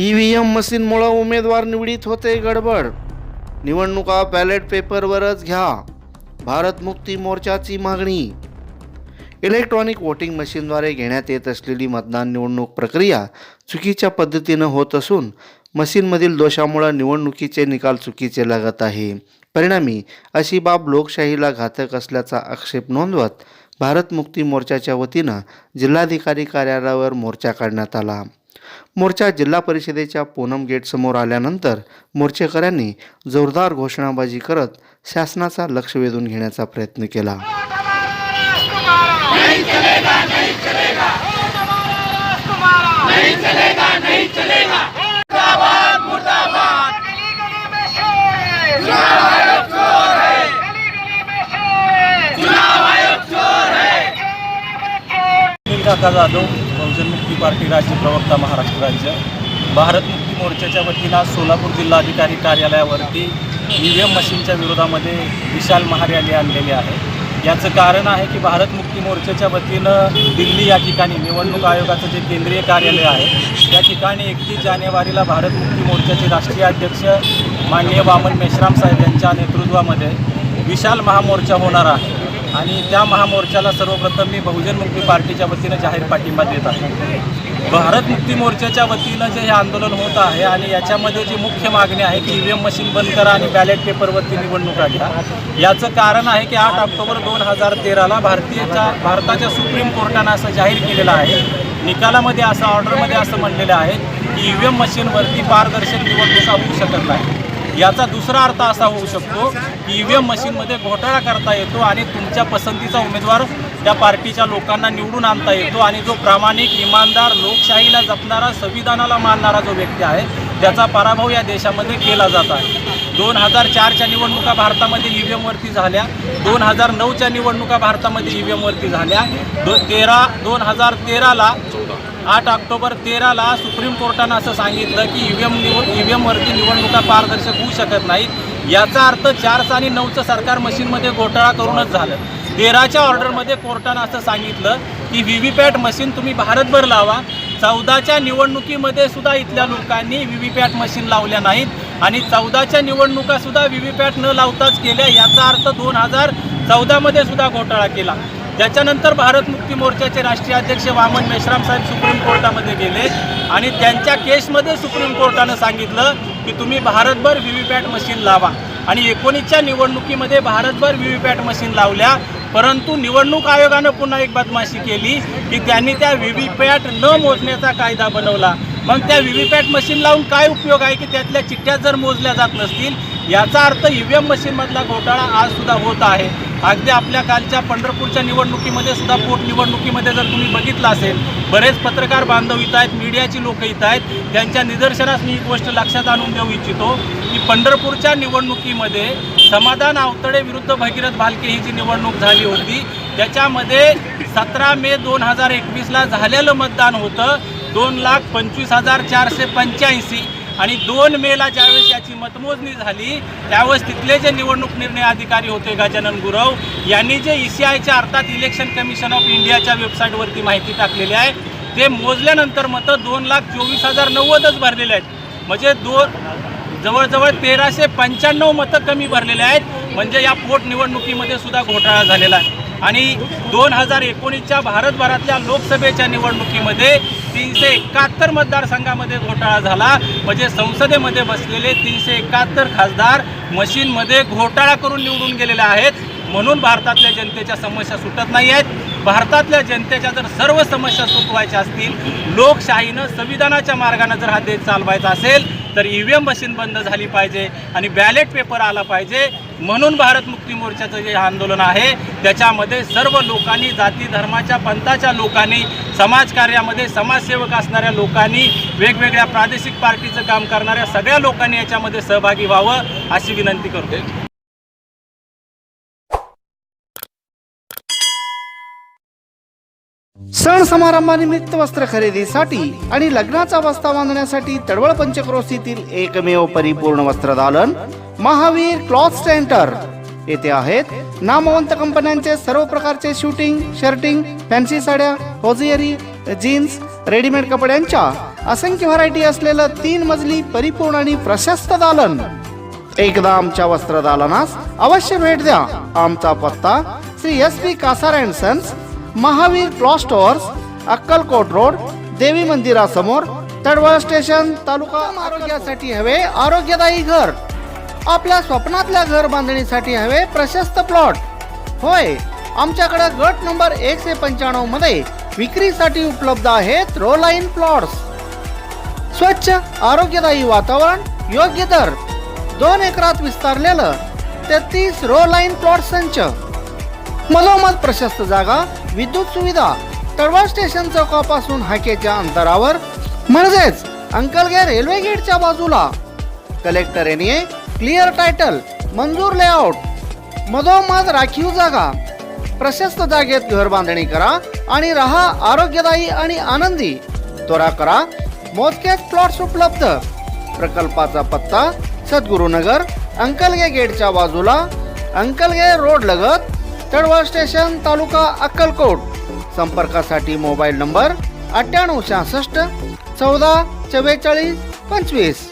E V M मशीनमुळं उमेदवार निवडीत होते गडबड. निवडणुका बॅलेट पेपरवरच घ्या. भारत मुक्ती मोर्चाची मागणी. इलेक्ट्रॉनिक वोटिंग मशीनद्वारे घेण्यात येत असलेली मतदान निवडणूक प्रक्रिया चुकीच्या पद्धतीनं होत असून मशीनमधील दोषामुळे निवडणुकीचे निकाल चुकीचे लागत आहे. परिणामी अशी बाब लोकशाहीला घातक असल्याचा आक्षेप नोंदवत भारत मुक्ती मोर्चाच्या वतीनं जिल्हाधिकारी कार्यालयावर मोर्चा काढण्यात आला. मोर्चा जिल्हा परिषदेच्या पूनम गेटसमोर आल्यानंतर मोर्चेकऱ्यांनी जोरदार घोषणाबाजी करत शासनाचा लक्ष वेधून घेण्याचा प्रयत्न केला जाधव बहुजन मुक्ती पार्टी राज्य प्रवक्ता महाराष्ट्र राज्य. भारत मुक्ती मोर्चाच्या वतीनं आज सोलापूर जिल्हाधिकारी कार्यालयावरती ई व्ही एम मशीनच्या विरोधामध्ये विशाल महारॅली आणलेली आहे. याचं कारण आहे की भारत मुक्ती मोर्चाच्या वतीनं दिल्ली या ठिकाणी निवडणूक आयोगाचं जे केंद्रीय कार्यालय आहे त्या ठिकाणी एकतीस जानेवारीला भारत मुक्ती मोर्चाचे राष्ट्रीय अध्यक्ष माननीय वामन मेश्राम साहेब यांच्या नेतृत्वामध्ये विशाल महामोर्चा होणार आहे. आणि त्या महामोर्चाला सर्वप्रथम मी बहुजन मुक्ती पार्टीच्या वतीनं जाहीर पाठिंबा देत आहे. भारत मुक्ती मोर्चाच्या वतीनं जे हे आंदोलन होत आहे आणि याच्यामध्ये जी मुख्य मागणी आहे की ई व्ही एम मशीन बंद करा आणि बॅलेट पेपरवरती निवडणुका घ्या. याचं कारण आहे की आठ ऑक्टोबर दोन हजार तेराला भारतीयच्या भारताच्या सुप्रीम कोर्टानं असं जाहीर केलेलं आहे. निकालामध्ये असं ऑर्डरमध्ये असं म्हणलेलं आहे की ई व्ही एम मशीनवरती पारदर्शक निवडणुका होऊ शकत नाही याचा दुसरा अर्थ असा होऊ शकतो की ई व्ही एम मशीनमध्ये घोटाळा करता येतो आणि तुमच्या पसंतीचा उमेदवार त्या पार्टीच्या लोकांना निवडून आणता येतो आणि जो प्रामाणिक इमानदार लोकशाहीला जपणारा संविधानाला मानणारा जो व्यक्ती आहे त्याचा पराभव या देशामध्ये केला जात आहे. दोन हजार चारच्या निवडणुका भारतामध्ये ई व्ही एमवरती झाल्या दोन हजार नऊच्या निवडणुका भारतामध्ये ई व्ही एमवरती झाल्या दो तेरा दोन हजार तेराला आठ ऑक्टोबर तेराला सुप्रीम कोर्टानं असं सांगितलं की ई व्ही एम निवड ई व्ही एमवरती निवडणुका पारदर्शक होऊ शकत नाहीत. याचा अर्थ चारचं आणि नऊचं सरकार मशीनमध्ये घोटाळा करूनच झालं. तेराच्या ऑर्डरमध्ये कोर्टानं असं सांगितलं की व्ही व्ही पॅट मशीन तुम्ही भारतभर लावा. चौदाच्या निवडणुकीमध्ये सुद्धा इथल्या लोकांनी व्ही व्ही पॅट मशीन लावल्या नाहीत आणि चौदाच्या निवडणुकासुद्धा व्ही व्ही पॅट न लावताच केल्या. याचा अर्थ दोन हजार चौदामध्ये सुद्धा घोटाळा केला. त्याच्यानंतर भारत मुक्ती मोर्चाचे राष्ट्रीय अध्यक्ष वामन मेश्राम साहेब सुप्रीम कोर्टामध्ये गेले आणि त्यांच्या केसमध्ये सुप्रीम कोर्टानं सांगितलं की तुम्ही भारतभर व्ही व्ही पॅट मशीन लावा. आणि एकोणीसच्या निवडणुकीमध्ये भारतभर व्ही व्ही पॅट मशीन लावल्या परंतु निवडणूक आयोगानं पुन्हा एक बदमाशी केली की त्यांनी त्या व्ही व्ही पॅट न मोजण्याचा कायदा बनवला. मग त्या व्ही व्ही पॅट मशीन लावून काय उपयोग आहे की त्यातल्या चिठ्ठ्या जर मोजल्या जात नसतील याचा अर्थ ई व्ही एम मशीनमधला घोटाळा आजसुद्धा होत आहे. अगदी आपल्या कालच्या पंढरपूरच्या निवडणुकीमध्ये सुद्धा पोटनिवडणुकीमध्ये जर तुम्ही बघितलं असेल बरेच पत्रकार बांधव इथं आहेत मीडियाची लोकं इथं आहेत त्यांच्या निदर्शनास मी एक गोष्ट लक्षात आणून देऊ इच्छितो की पंढरपूरच्या निवडणुकीमध्ये समाधान आवतडे विरुद्ध भगीरथ भालके ही जी निवडणूक झाली होती त्याच्यामध्ये सतरा मे दोन हजार एकवीसला झालेलं मतदान होतं दोन लाख पंचवीस हजार चारशे पंच्याऐंशी. आणि दोन मेला ज्यावेळेस याची मतमोजणी झाली त्यावेळेस तिथले जे निवडणूक निर्णय अधिकारी होते गजानन गुरव यांनी जे ई सी आयच्या अर्थात इलेक्शन कमिशन ऑफ इंडियाच्या वेबसाईटवरती माहिती टाकलेली आहे. ते मोजल्यानंतर मतं दोन लाख चोवीस हजार नव्वदच भरलेले आहेत. म्हणजे दोन जवळजवळ तेराशे पंच्याण्णव मतं कमी भरलेले आहेत. म्हणजे या पोटनिवडणुकीमध्ये सुद्धा घोटाळा झालेला आहे. आणि दोन हजार एकोणीसच्या भारतभरातल्या लोकसभेच्या निवडणुकीमध्ये तीनशे एकाहत्तर मतदारसंघामध्ये घोटाळा झाला. म्हणजे संसदेमध्ये बसलेले तीनशे एकाहत्तर खासदार मशीनमध्ये घोटाळा करून निवडून गेलेले आहेत. म्हणून भारतातल्या जनतेच्या समस्या सुटत नाही आहेत. भारतातल्या जनतेच्या जर सर्व समस्या सुटवायच्या असतील लोकशाहीनं संविधानाच्या मार्गानं जर हा देश चालवायचा असेल तर ई व्ही एम मशीन बंद झाली पाहिजे आणि बॅलेट पेपर आला पाहिजे. म्हणून भारत मुक्ती मोर्चाचं जे आंदोलन आहे त्याच्यामध्ये सर्व लोकांनी जाती धर्माच्या पंथाच्या लोकांनी समाजकार्यामध्ये समाजसेवक असणाऱ्या लोकांनी वेगवेगळ्या प्रादेशिक पार्टीचं काम करणाऱ्या सगळ्या लोकांनी याच्यामध्ये सहभागी व्हावं अशी विनंती करतो सण समारंभानिमित्त वस्त्र खरेदीसाठी आणि लग्नाचा वस्ता बांधण्यासाठी तडवळ पंचक्रोशीतील एकमेव परिपूर्ण वस्त्रदालन महावीर क्लॉथ सेंटर. येथे आहेत नामवंत कंपन्यांचे सर्व प्रकारचे शूटिंग शर्टिंग फॅन्सी साड्या होजियरी जीन्स रेडीमेड कपड्यांच्या असंख्य व्हरायटी असलेलं तीन मजली परिपूर्ण आणि प्रशस्त दालन. एकदा आमच्या वस्त्रदालनास अवश्य भेट द्या. आमचा पत्ता Shri S P Kasar and sons Mahavir cloth stores Akkalkot road देवी मंदिरासमोर तडवळ स्टेशन तालुका आरोग्यासाठी हवे आरोग्यदायी घर. आपल्या स्वप्नातल्या घर बांधणीसाठी हवे प्रशस्त प्लॉट. होय आमच्याकडे गट नंबर एकशे पंच्याण्णवमध्ये विक्रीसाठी उपलब्ध आहेत रो लाईन प्लॉट्स. स्वच्छ आरोग्यदायी वातावरण योग्य दर. दोन एकरात विस्तारलेलं तेहतीस रो लाईन प्लॉट संच. मधोमध प्रशस्त जागा विद्युत सुविधा तळवा स्टेशन चौकापासून हाकेच्या अंतरावर. म्हणजेच अंकलगे रेल्वे गेटच्या बाजूला. कलेक्टर एरिये क्लिअर टायटल मंजूर लेआउट. मधोमध राखीव जागा. प्रशस्त जागेत घर बांधणी करा आणि राहा आरोग्यदायी आणि आनंदी. त्वरा करा. मोजकेच प्लॉट्स उपलब्ध. प्रकल्पाचा पत्ता सद्गुरुनगर अंकलगे गेटच्या बाजूला अंकलगे रोड लगत तळवळ स्टेशन तालुका अक्कलकोट. संपर्कासाठी मोबाईल नंबर अठ्ठ्याण्णव सहासष्ट चौदा चव्वेचाळीस पंचवीस.